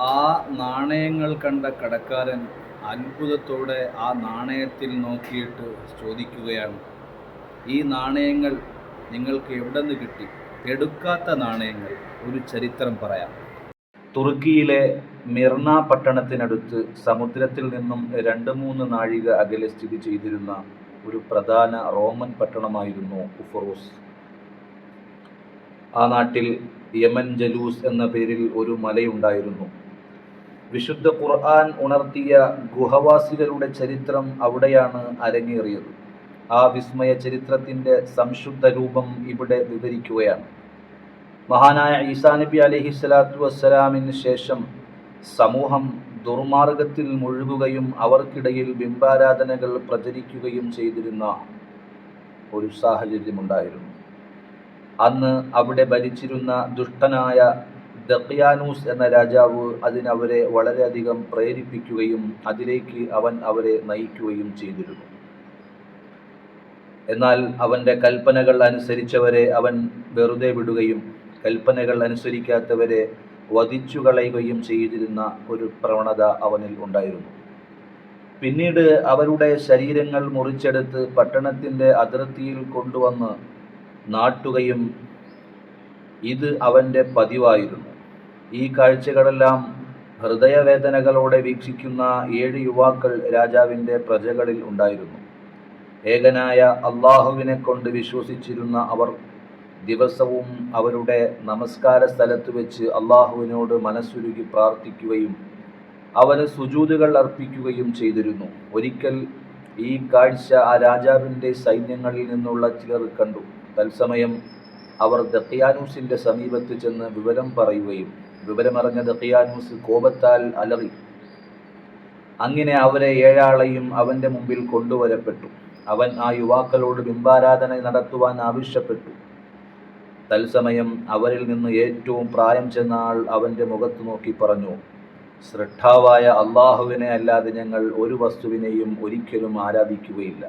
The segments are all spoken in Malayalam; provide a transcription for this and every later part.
ആ നാണയങ്ങൾ കണ്ട കടക്കാരൻ അത്ഭുതത്തോടെ ആ നാണയത്തിൽ നോക്കിയിട്ട് ചോദിക്കുകയാണ്. ഈ നാണയങ്ങൾ നിങ്ങൾക്ക് എവിടെ നിന്ന് കിട്ടി? എടുക്കാത്ത നാണയങ്ങൾ. ഒരു ചരിത്രം പറയാം. തുർക്കിയിലെ മിർണ പട്ടണത്തിനടുത്ത് സമുദ്രത്തിൽ നിന്നും രണ്ട് മൂന്ന് നാഴിക അകലെ സ്ഥിതി ചെയ്തിരുന്ന ഒരു പ്രധാന റോമൻ പട്ടണമായിരുന്നു ഉഫറോസ് ആ നാട്ടിൽ യമൻ ജലൂസ് എന്ന പേരിൽ ഒരു മലയുണ്ടായിരുന്നു. വിശുദ്ധ ഖുർആൻ ഉണർത്തിയ ഗുഹവാസികളുടെ ചരിത്രം അവിടെയാണ് അരങ്ങേറിയത്. ആ വിസ്മയ ചരിത്രത്തിന്റെ സംശുദ്ധ രൂപം ഇവിടെ വിവരിക്കുകയാണ്. മഹാനായ ഈസാ നബി അലഹി സ്വലാത്തു വസ്സലാമിന് ശേഷം സമൂഹം ദുർമാർഗത്തിൽ മുഴുകുകയും അവർക്കിടയിൽ ബിംബാരാധനകൾ പ്രചരിക്കുകയും ചെയ്തിരുന്ന ഒരു സാഹചര്യമുണ്ടായിരുന്നു. അന്ന് അവിടെ ഭരിച്ചിരുന്ന ദുഷ്ടനായ ദഖിയാനൂസ് എന്ന രാജാവ് അതിനവരെ വളരെയധികം പ്രേരിപ്പിക്കുകയും അതിലേക്ക് അവൻ അവരെ നയിക്കുകയും ചെയ്തിരുന്നു. എന്നാൽ അവന്റെ കൽപ്പനകൾ അനുസരിച്ചവരെ അവൻ വെറുതെ വിടുകയും കൽപ്പനകൾ അനുസരിക്കാത്തവരെ വധിച്ചു കളയുകയും ചെയ്തിരുന്ന ഒരു പ്രവണത അവനിൽ ഉണ്ടായിരുന്നു. പിന്നീട് അവരുടെ ശരീരങ്ങൾ മുറിച്ചെടുത്ത് പട്ടണത്തിന്റെ അതിർത്തിയിൽ കൊണ്ടുവന്ന് നാട്ടുകയും ഇത് അവന്റെ പതിവായിരുന്നു. ഈ കാഴ്ചകളെല്ലാം ഹൃദയവേദനകളോടെ വീക്ഷിക്കുന്ന ഏഴ് യുവാക്കൾ രാജാവിന്റെ പ്രജകളിൽ ഉണ്ടായിരുന്നു. ഏകനായ അള്ളാഹുവിനെ കൊണ്ട് വിശ്വസിച്ചിരുന്ന അവർ ദിവസവും അവരുടെ നമസ്കാര സ്ഥലത്ത് വെച്ച് അള്ളാഹുവിനോട് മനസ്സുരുകി പ്രാർത്ഥിക്കുകയും അവന് സുജൂതുകൾ അർപ്പിക്കുകയും ചെയ്തിരുന്നു. ഒരിക്കൽ ഈ കാഴ്ച ആ രാജാവിന്റെ സൈന്യങ്ങളിൽ നിന്നുള്ള ചിലർ കണ്ടു. തത്സമയം അവർ ദഖിയാനൂസിന്റെ സമീപത്ത് ചെന്ന് വിവരം പറയുകയും വിവരമറിഞ്ഞ ദഖിയാനൂസ് കോപത്താൽ അലറി. അങ്ങനെ അവരെ ഏഴാളെയും അവന്റെ മുമ്പിൽ കൊണ്ടുവരപ്പെട്ടു. അവൻ ആ യുവാക്കളോട് ബിംബാരാധന നടത്തുവാൻ ആവശ്യപ്പെട്ടു. തത്സമയം അവരിൽ നിന്ന് ഏറ്റവും പ്രായം ചെന്ന ആൾ അവന്റെ മുഖത്ത് നോക്കി പറഞ്ഞു ശ്രദ്ധാവായ അള്ളാഹുവിനെ അല്ലാതെ ഞങ്ങൾ ഒരു വസ്തുവിനെയും ഒരിക്കലും ആരാധിക്കുകയില്ല.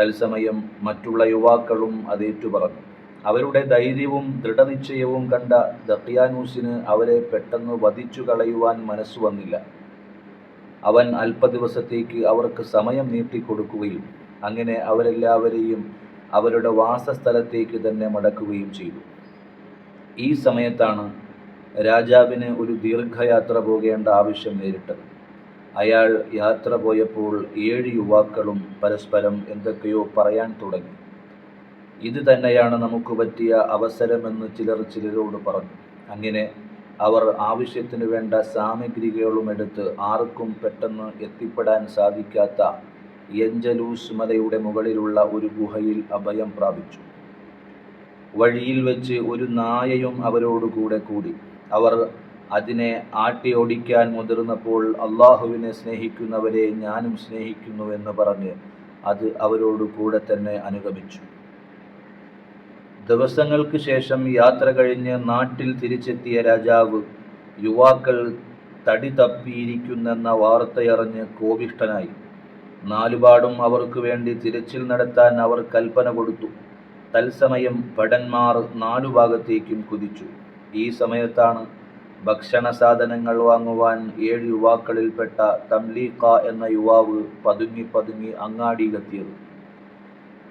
തത്സമയം മറ്റുള്ള യുവാക്കളും അതേറ്റു പറഞ്ഞു അവരുടെ ധൈര്യവും ദൃഢനിശ്ചയവും കണ്ട ദഹിയാനൂസിന് അവരെ പെട്ടെന്ന് വധിച്ചു കളയുവാൻ മനസ്സു വന്നില്ല. അവൻ അല്പദിവസത്തേക്ക് അവർക്ക് സമയം നീട്ടിക്കൊടുക്കുകയും അങ്ങനെ അവരെല്ലാവരെയും അവരുടെ വാസസ്ഥലത്തേക്ക് തന്നെ മടക്കുകയും ചെയ്തു. ഈ സമയത്താണ് രാജാവിന് ഒരു ദീർഘയാത്ര പോകേണ്ട ആവശ്യം നേരിട്ടത്. അയാൾ യാത്ര പോയപ്പോൾ ഏഴ് യുവാക്കളും പരസ്പരം എന്തൊക്കെയോ പറയാൻ തുടങ്ങി. ഇത് തന്നെയാണ് നമുക്ക് പറ്റിയ അവസരമെന്ന് ചിലർ ചിലരോട് പറഞ്ഞു. അങ്ങനെ അവർ ആവശ്യത്തിന് വേണ്ട സാമഗ്രികളും എടുത്ത് ആർക്കും പെട്ടെന്ന് എത്തിപ്പെടാൻ സാധിക്കാത്ത എഞ്ചലൂസ് മലയുടെ മുകളിലുള്ള ഒരു ഗുഹയിൽ അഭയം പ്രാപിച്ചു. വഴിയിൽ വെച്ച് ഒരു നായയും അവരോട് കൂടെ. കൂടി അവർ അതിനെ ആട്ടി ഓടിക്കാൻ മുതിർന്നപ്പോൾ അള്ളാഹുവിനെ സ്നേഹിക്കുന്നവരെ ഞാനും സ്നേഹിക്കുന്നുവെന്ന് പറഞ്ഞ് അത് അവരോട് കൂടെ തന്നെ അനുഗമിച്ചു. ദിവസങ്ങൾക്ക് ശേഷം യാത്ര കഴിഞ്ഞ് നാട്ടിൽ തിരിച്ചെത്തിയ രാജാവ് യുവാക്കൾ തടി തപ്പിയിരിക്കുന്നെന്ന വാർത്തയറിഞ്ഞ് കോപിഷ്ഠനായി. നാലുപാടും അവർക്ക് വേണ്ടി തിരച്ചിൽ നടത്താൻ അവർ കൽപ്പന കൊടുത്തു. തത്സമയം ഭടന്മാർ നാലു ഭാഗത്തേക്കും കുതിച്ചു. ഈ സമയത്താണ് ഭക്ഷണ സാധനങ്ങൾ വാങ്ങുവാൻ ഏഴ് യുവാക്കളിൽപ്പെട്ട തംലീഖ എന്ന യുവാവ് പതുങ്ങി പതുങ്ങി അങ്ങാടിയിലെത്തിയത്.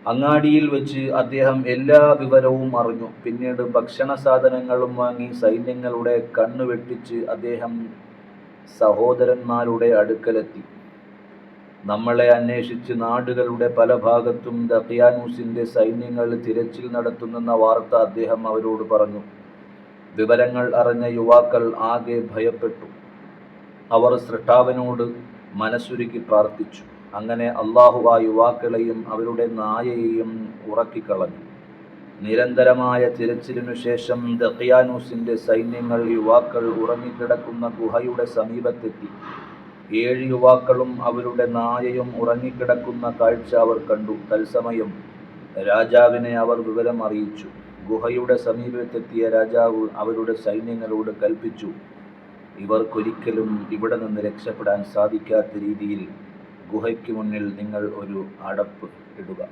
അങ്ങാടിയിൽ വെച്ച് അദ്ദേഹം എല്ലാ വിവരവും അറിഞ്ഞു. പിന്നീട് ഭക്ഷണ സാധനങ്ങളും വാങ്ങി സൈന്യങ്ങളുടെ കണ്ണു വെട്ടിച്ച് അദ്ദേഹം സഹോദരന്മാരുടെ അടുക്കലെത്തി. നമ്മളെ അന്വേഷിച്ച് നാടുകളുടെ പല ഭാഗത്തും ദഖിയാനൂസിന്റെ സൈന്യങ്ങൾ തിരച്ചിൽ നടത്തുന്നെന്ന വാർത്ത അദ്ദേഹം അവരോട് പറഞ്ഞു. വിവരങ്ങൾ അറിഞ്ഞ യുവാക്കൾ ആകെ ഭയപ്പെട്ടു. അവർ സൃഷ്ടാവിനോട് മനസ്സുരുക്കി പ്രാർത്ഥിച്ചു. അങ്ങനെ അള്ളാഹു ആ യുവാക്കളെയും അവരുടെ നായയെയും ഉറക്കിക്കളഞ്ഞു. നിരന്തരമായ തിരച്ചിലിനു ശേഷം ദഹിയാനൂസിന്റെ സൈന്യങ്ങൾ യുവാക്കൾ ഉറങ്ങിക്കിടക്കുന്ന ഗുഹയുടെ സമീപത്തെത്തി. ഏഴ് യുവാക്കളും അവരുടെ നായയും ഉറങ്ങിക്കിടക്കുന്ന കാഴ്ച അവർ കണ്ടു. തത്സമയം രാജാവിനെ അവർ വിവരം അറിയിച്ചു. ഗുഹയുടെ സമീപത്തെത്തിയ രാജാവ് അവരുടെ സൈന്യങ്ങളോട് കൽപ്പിച്ചു. ഇവർക്കൊരിക്കലും ഇവിടെ നിന്ന് രക്ഷപ്പെടാൻ സാധിക്കാത്ത രീതിയിൽ ഗുഹയ്ക്ക് മുന്നിൽ നിങ്ങൾ ഒരു അടപ്പ് ഇടുക.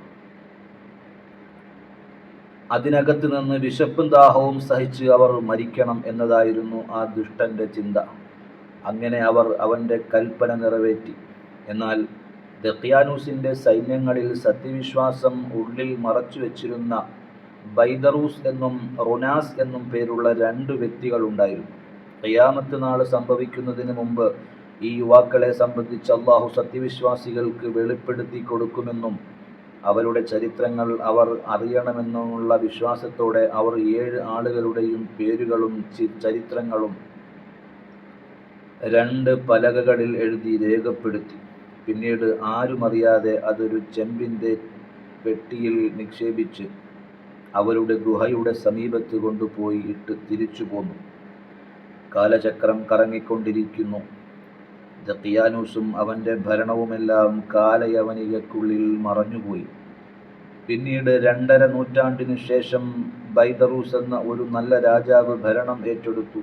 അതിനകത്ത് നിന്ന് വിശപ്പും ദാഹവും സഹിച്ച് അവർ മരിക്കണം എന്നതായിരുന്നു ആ ദുഷ്ടന്റെ ചിന്ത. അങ്ങനെ അവർ അവന്റെ കൽപ്പന നിറവേറ്റി. എന്നാൽ ദഖ്യാനൂസിന്റെ സൈന്യങ്ങളിൽ സത്യവിശ്വാസം ഉള്ളിൽ മറച്ചു വച്ചിരുന്ന ബൈദറൂസ് എന്നും റുനാസ് എന്നും പേരുള്ള രണ്ട് വ്യക്തികളുണ്ടായിരുന്നു. ഖിയാമത്ത് നാൾ സംഭവിക്കുന്നതിന് മുമ്പ് ഈ യുവാക്കളെ സംബന്ധിച്ച് അള്ളാഹു സത്യവിശ്വാസികൾക്ക് വെളിപ്പെടുത്തി കൊടുക്കുമെന്നും അവരുടെ ചരിത്രങ്ങൾ അവർ അറിയണമെന്നുമുള്ള വിശ്വാസത്തോടെ അവർ ഏഴ് ആളുകളുടെയും പേരുകളും ചരിത്രങ്ങളും രണ്ട് പലകകളിൽ എഴുതി രേഖപ്പെടുത്തി. പിന്നീട് ആരുമറിയാതെ അതൊരു ചെമ്പിന്റെ പെട്ടിയിൽ നിക്ഷേപിച്ച് അവരുടെ ഗുഹയുടെ സമീപത്ത് കൊണ്ടുപോയി ഇട്ട് തിരിച്ചു പോന്നു കാലചക്രം കറങ്ങിക്കൊണ്ടിരിക്കുന്നു. ദക്കിയാനൂസും അവന്റെ ഭരണവുമെല്ലാം കാലയവനികക്കുള്ളിൽ മറഞ്ഞുപോയി. പിന്നീട് രണ്ടര നൂറ്റാണ്ടിനു ശേഷം ബൈദറൂസ് എന്ന ഒരു നല്ല രാജാവ് ഭരണം ഏറ്റെടുത്തു.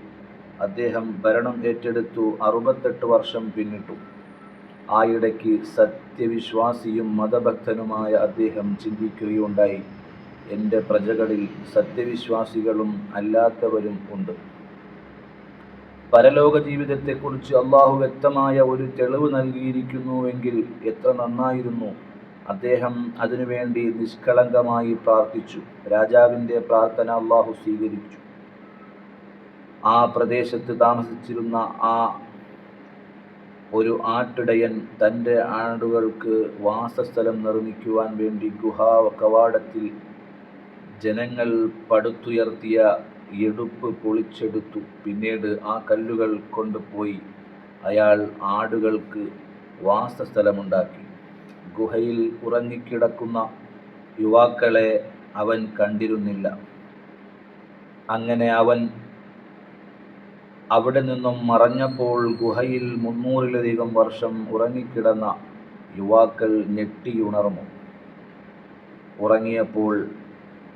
അദ്ദേഹം ഭരണം ഏറ്റെടുത്തു അറുപത്തെട്ട് വർഷം പിന്നിട്ടു. ആയിടയ്ക്ക് സത്യവിശ്വാസിയും മതഭക്തനുമായ അദ്ദേഹം ചിന്തിക്കുകയുണ്ടായി. എന്റെ പ്രജകളിൽ സത്യവിശ്വാസികളും അല്ലാത്തവരും ഉണ്ട്. പരലോക ജീവിതത്തെക്കുറിച്ച് അള്ളാഹു വ്യക്തമായ ഒരു തെളിവ് നൽകിയിരിക്കുന്നുവെങ്കിൽ എത്ര നന്നായിരുന്നു. അദ്ദേഹം അതിനുവേണ്ടി നിഷ്കളങ്കമായി പ്രാർത്ഥിച്ചു. രാജാവിന്റെ പ്രാർത്ഥന അള്ളാഹു സ്വീകരിച്ചു. ആ പ്രദേശത്ത് താമസിച്ചിരുന്ന ആ ഒരു ആട്ടിടയൻ തന്റെ ആടുകൾക്ക് വാസസ്ഥലം നിർമ്മിക്കുവാൻ വേണ്ടി ഗുഹാ കവാടത്തിൽ ജനങ്ങൾ പടുത്തുയർത്തിയ എടുപ്പ് പൊളിച്ചെടുത്തു. പിന്നീട് ആ കല്ലുകൾ കൊണ്ടുപോയി അയാൾ ആടുകൾക്ക് വാസസ്ഥലമുണ്ടാക്കി. ഗുഹയിൽ ഉറങ്ങിക്കിടക്കുന്ന യുവാക്കളെ അവൻ കണ്ടിരുന്നില്ല. അങ്ങനെ അവൻ അവിടെ നിന്നും മറഞ്ഞപ്പോൾ ഗുഹയിൽ മുന്നൂറിലധികം വർഷം ഉറങ്ങിക്കിടന്ന യുവാക്കൾ ഞെട്ടിയുണർന്നു ഉറങ്ങിയപ്പോൾ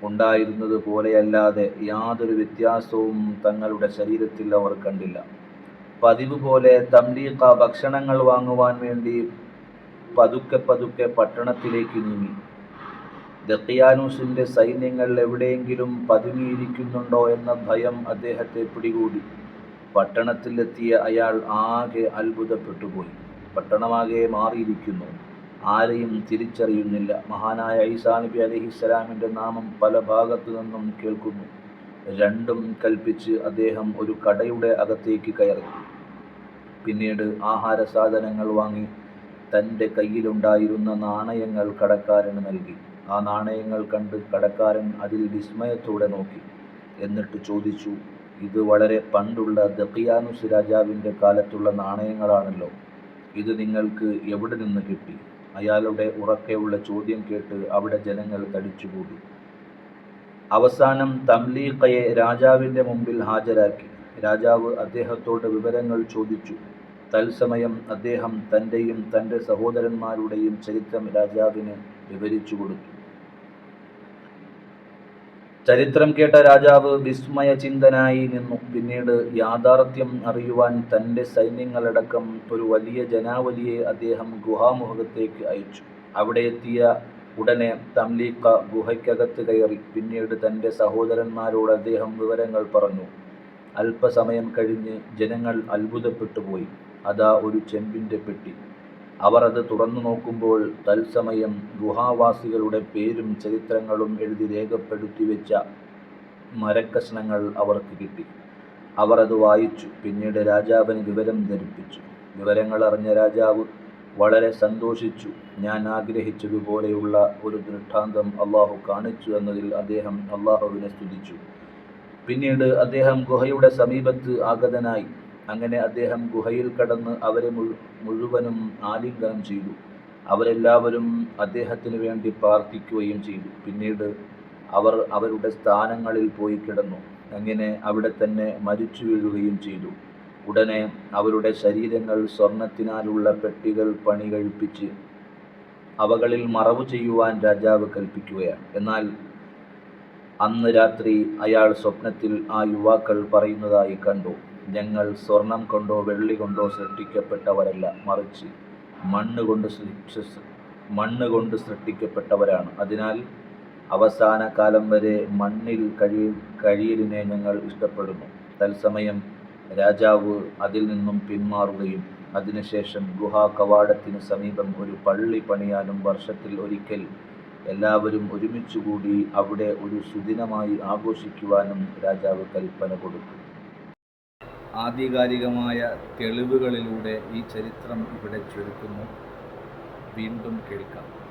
ഉണ്ടായിരുന്നത് പോലെയല്ലാതെ യാതൊരു വ്യത്യാസവും തങ്ങളുടെ ശരീരത്തിൽ അവർ കണ്ടില്ല. പതിവ് പോലെ തംലീഖ ഭക്ഷണങ്ങൾ വാങ്ങുവാൻ വേണ്ടി പതുക്കെ പതുക്കെ പട്ടണത്തിലേക്ക് നീങ്ങി. ദക്കിയാനൂസിന്റെ സൈന്യങ്ങൾ എവിടെയെങ്കിലും പതുങ്ങിയിരിക്കുന്നുണ്ടോ എന്ന ഭയം അദ്ദേഹത്തെ പിടികൂടി. പട്ടണത്തിലെത്തിയ അയാൾ ആകെ അത്ഭുതപ്പെട്ടുപോയി. പട്ടണമാകെ മാറിയിരിക്കുന്നു. ആരെയും തിരിച്ചറിയുന്നില്ല. മഹാനായ ഈസാ നബി അലഹിസ്സലാമിന്റെ നാമം പല ഭാഗത്തു നിന്നും കേൾക്കുന്നു. രണ്ടും കൽപ്പിച്ച് അദ്ദേഹം ഒരു കടയുടെ അകത്തേക്ക് കയറി. പിന്നീട് ആഹാര സാധനങ്ങൾ വാങ്ങി തന്റെ കയ്യിലുണ്ടായിരുന്ന നാണയങ്ങൾ കടക്കാരന് നൽകി. ആ നാണയങ്ങൾ കണ്ട് കടക്കാരൻ അതിൽ വിസ്മയത്തോടെ നോക്കി. എന്നിട്ട് ചോദിച്ചു ഇത് വളരെ പണ്ടുള്ള ദക്കിയാനുസ് രാജാവിന്റെ കാലത്തുള്ള നാണയങ്ങളാണല്ലോ. ഇത് നിങ്ങൾക്ക് എവിടെ നിന്ന് കിട്ടി? അയാളുടെ ഉറക്കെയുള്ള ചോദ്യം കേട്ട് അവിടെ ജനങ്ങൾ തടിച്ചുകൂടി. അവസാനം തംലീഖയെ രാജാവിന്റെ മുമ്പിൽ ഹാജരാക്കി. രാജാവ് അദ്ദേഹത്തോട് വിവരങ്ങൾ ചോദിച്ചു. തത്സമയം അദ്ദേഹം തന്റെയും തന്റെ സഹോദരന്മാരുടെയും ചരിത്രം രാജാവിന് വിവരിച്ചു കൊടുത്തു. ചരിത്രം കേട്ട രാജാവ് വിസ്മയചിന്തനായി നിന്നു. പിന്നീട് യാഥാർത്ഥ്യം അറിയുവാൻ തന്റെ സൈന്യങ്ങളടക്കം ഒരു വലിയ ജനാവലിയെ അദ്ദേഹം ഗുഹാമുഖത്തേക്ക് അയച്ചു. അവിടെ എത്തിയ ഉടനെ തംലീഖ ഗുഹയ്ക്കകത്ത് കയറി. പിന്നീട് തന്റെ സഹോദരന്മാരോട് അദ്ദേഹം വിവരങ്ങൾ പറഞ്ഞു. അല്പസമയം കഴിഞ്ഞ് ജനങ്ങൾ അത്ഭുതപ്പെട്ടുപോയി അതാ ഒരു ചെമ്പിന്റെ പെട്ടി. അവർ അത് തുറന്നു നോക്കുമ്പോൾ തത്സമയം ഗുഹാവാസികളുടെ പേരും ചരിത്രങ്ങളും എഴുതി രേഖപ്പെടുത്തി വെച്ച മരക്കഷ്ണങ്ങൾ അവർക്ക് കിട്ടി. അവർ അത് വായിച്ചു. പിന്നീട് രാജാവിന് വിവരം ധരിപ്പിച്ചു. വിവരങ്ങൾ അറിഞ്ഞ രാജാവ് വളരെ സന്തോഷിച്ചു. ഞാൻ ആഗ്രഹിച്ചതുപോലെയുള്ള ഒരു ദൃഷ്ടാന്തം അള്ളാഹു കാണിച്ചു എന്നതിൽ അദ്ദേഹം അള്ളാഹുവിനെ സ്തുതിച്ചു. പിന്നീട് അദ്ദേഹം ഗുഹയുടെ സമീപത്ത് ആഗതനായി. അങ്ങനെ അദ്ദേഹം ഗുഹയിൽ കടന്ന് അവരെ മുഴുവനും ആലിംഗനം ചെയ്തു. അവരെല്ലാവരും അദ്ദേഹത്തിന് വേണ്ടി പ്രാർത്ഥിക്കുകയും ചെയ്തു. പിന്നീട് അവർ അവരുടെ സ്ഥാനങ്ങളിൽ പോയി കിടന്നു. അങ്ങനെ അവിടെ തന്നെ മരിച്ചു വീഴുകയും ചെയ്തു. ഉടനെ അവരുടെ ശരീരങ്ങൾ സ്വർണത്തിനാലുള്ള പെട്ടികൾ പണി കഴിപ്പിച്ച് അവകളിൽ മറവ് ചെയ്യുവാൻ രാജാവ് കൽപ്പിക്കുകയാണ്. എന്നാൽ അന്ന് രാത്രി അയാൾ സ്വപ്നത്തിൽ ആ യുവാക്കൾ പറയുന്നതായി കണ്ടു. ഞങ്ങൾ സ്വർണം കൊണ്ടോ വെള്ളി കൊണ്ടോ സൃഷ്ടിക്കപ്പെട്ടവരല്ല മറിച്ച് മണ്ണ് കൊണ്ട് മണ്ണ് കൊണ്ട് സൃഷ്ടിക്കപ്പെട്ടവരാണ്. അതിനാൽ അവസാന കാലം വരെ മണ്ണിൽ കഴി കഴിയലിനെ ഞങ്ങൾ ഇഷ്ടപ്പെടുന്നു. തത്സമയം രാജാവ് അതിൽ നിന്നും പിന്മാറുകയും അതിനുശേഷം ഗുഹാ കവാടത്തിന് സമീപം ഒരു പള്ളി പണിയാനും വർഷത്തിൽ ഒരിക്കൽ എല്ലാവരും ഒരുമിച്ചുകൂടി അവിടെ ഒരു സുദിനമായി ആഘോഷിക്കുവാനും രാജാവ് കൽപ്പന കൊടുത്തു. ആധികാരികമായ തെളിവുകളിലൂടെ ഈ ചരിത്രം ഇവിടെ ചുരുക്കുന്നു. വീണ്ടും കേൾക്കാം.